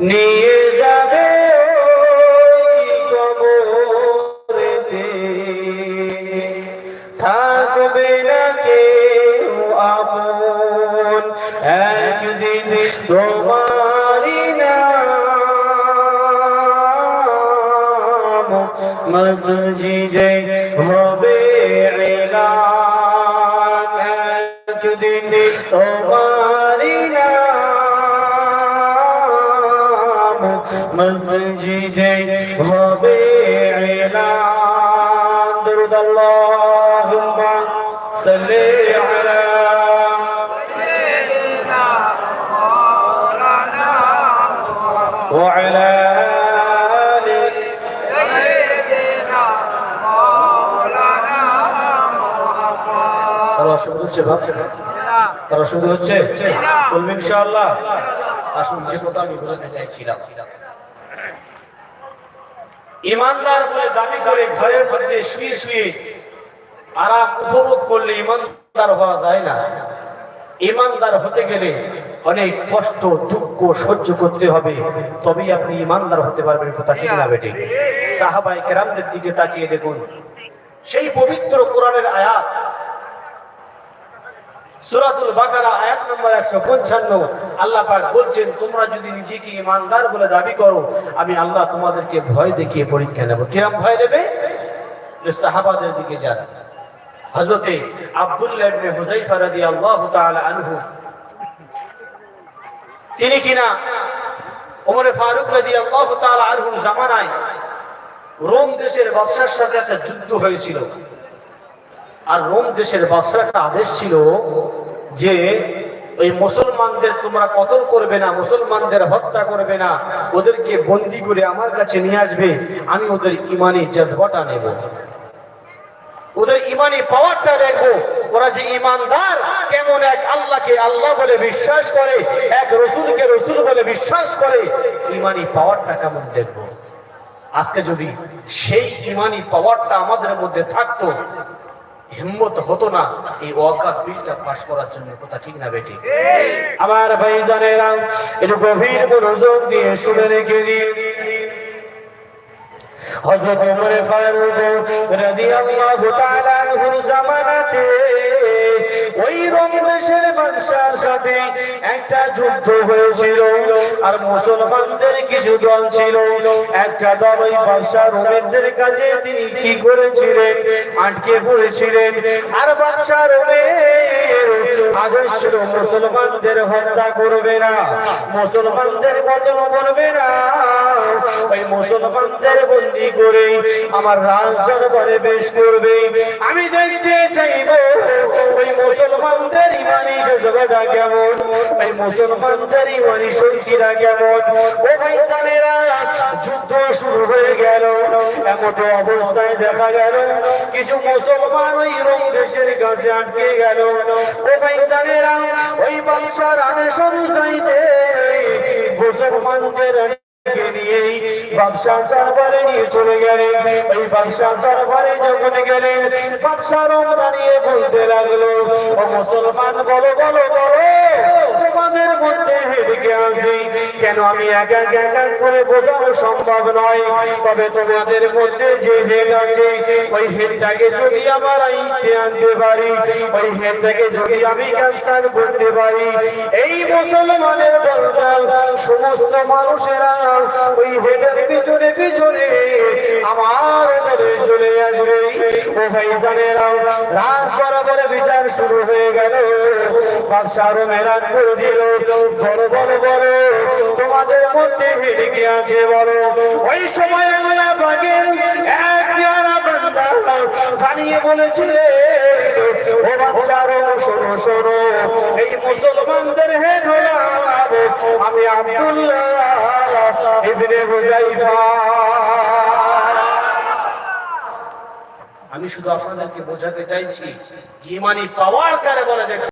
নিয়ে যাবে কবরেতে। থাকবে না কেউ আপন। একদিন তোমারি নাম মসজিদে হবে এলান। একদিন তোমারি মসজিদে হবে এলান দরুদ আল্লাহুম্মা সাল্লি আলা وعلى آله কারো অসুবিধা হচ্ছে ভাব কারো অসুবিধা হচ্ছে চলবে ইনশাআল্লাহ আসুন যে কথা আমি বলতে চাইছিলাম ইমানদার বলে দাবি করে ঘরের মধ্যে শুয়ে শুয়ে আরাম উপভোগ করলে ইমানদার হওয়া যায় না। ইমানদার হতে গেলে অনেক কষ্ট, দুঃখ সহ্য করতে হবে। তবেই আপনি ইমানদার হতে পারবেন, কথা ঠিক না বেটে সাহাবাই কেরামদের দিকে তাকিয়ে দেখুন। সেই পবিত্র কোরআনের আয়াত সূরাতুল বাকারা, আয়াত নম্বর 155 আল্লাহ পাক বলছেন, তোমরা যদি নিজেকে ইমানদার বলে দাবি করো, আমি আল্লাহ তোমাদেরকে ভয় দেখিয়ে পরীক্ষা নেব। কিরম ভয় নেবে? সাহাবাদের দিকে যান। হযরতে আব্দুল্লাহ আনহু, তিনি কিনা ওমরে ফারুক রাদিয়াল্লাহু আনহুর জামানায় রোম দেশের বাদশার সাথে একটা যুদ্ধ হয়েছিল। আর রোম দেশের বাদশার একটা আদেশ ছিল যে ওই মুসলমানদের তোমরা কতল করবে না, মুসলমানদের হত্যা করবে না, ওদেরকে বন্দি করে আমার কাছে নিয়ে আসবে, আমি ওদের ইমানি জজবাটা নেব। ওদের ইমানি পাওয়ারটা দেখব, ওরা যে ইমানদার, কেমন এক আল্লাহকে আল্লাহ বলে বিশ্বাস করে, এক রসুলকে রসুল বলে বিশ্বাস করে, ইমানি পাওয়ারটা কেমন দেখব? আজকে যদি সেই ইমানি পাওয়ারটা আমাদের মধ্যে থাকতো হিম্মত হতো না এই ওয়াকাত বিলটা পাশ করার জন্য কথা ঠিক না বেটি আমার ভাই জানেরা একটু গভীর মনোযোগ দিয়ে শুনে রেখে দিন। হযরত ওমর ফারুক রাদিয়াল্লাহু তাআলা আনহুর জামানাতে ওই রোম দেশের বাদশার সাথে একটা যুদ্ধ হয়েছিল, আর মুসলমানদের কিছু দল ছিল। একটা দল ওই বাদশা রোমেরদের কাছে তিনি কি করেছিলেন? আটকে পড়েছিলেন। আর বাদশা রোমের মুসলমানদের হত্যা করবে না, মুসলমানদের কতল করবে না। ওই মুসলমানদের বন্দি করে আমার রাজ দরবারে করবে। আমি দেখতে চাইব মুসলমানদের ইমানি জজবাটা কেমন? ওই মুসলমানদের ইমানি শক্তিটা কেমন? ও ভাই জানেরা, যুদ্ধ শুরু হয়ে গেল। এমন অবস্থায় দেখা গেল, কিছু মুসলমান ওই রোম দেশের কাছে আটকে গেল। ও ভাই জানেরা, ওই বাদশার আদেশ অনুযায়ীতে মুসলমানদের নিয়ে চলে গেলেন। ওই বাদশাহ দরবারে যখন গেলেন, বাদশাহ দাঁড়িয়ে বলতে লাগল মুসলমান, বলো বলো বলো, তোমাদের মধ্যে হেডকে আসি কেন আমি এক এক এক এক করে বোঝানো সম্ভব নয়? তবে তোমাদের মধ্যে যে হেড আছে, ওই হেডটাকে যদি আমার আইতে আনতে পারি, ওই হেডটাকে যদি আমি ক্যান্সার করতে পারি, এই মুসলমানের দলদল সমস্ত মানুষেরা ওই হেডের পিছনে পিছনে আমার দলে চলে আসবে। ও ভাইজানেরা, রাজ বরাবর বিচার শুরু হয়ে গেল। বাদশাহ মেরান করে দিল। বড় বড় বড়। তোমাদের মধ্যে কি আছে বলো? ওই সময় আল্লাহ পাকের এক আমি আমি শুধু আপনাদেরকে বোঝাতে চাইছি যে ইমানি পাওয়ার কারে বলে দেখো।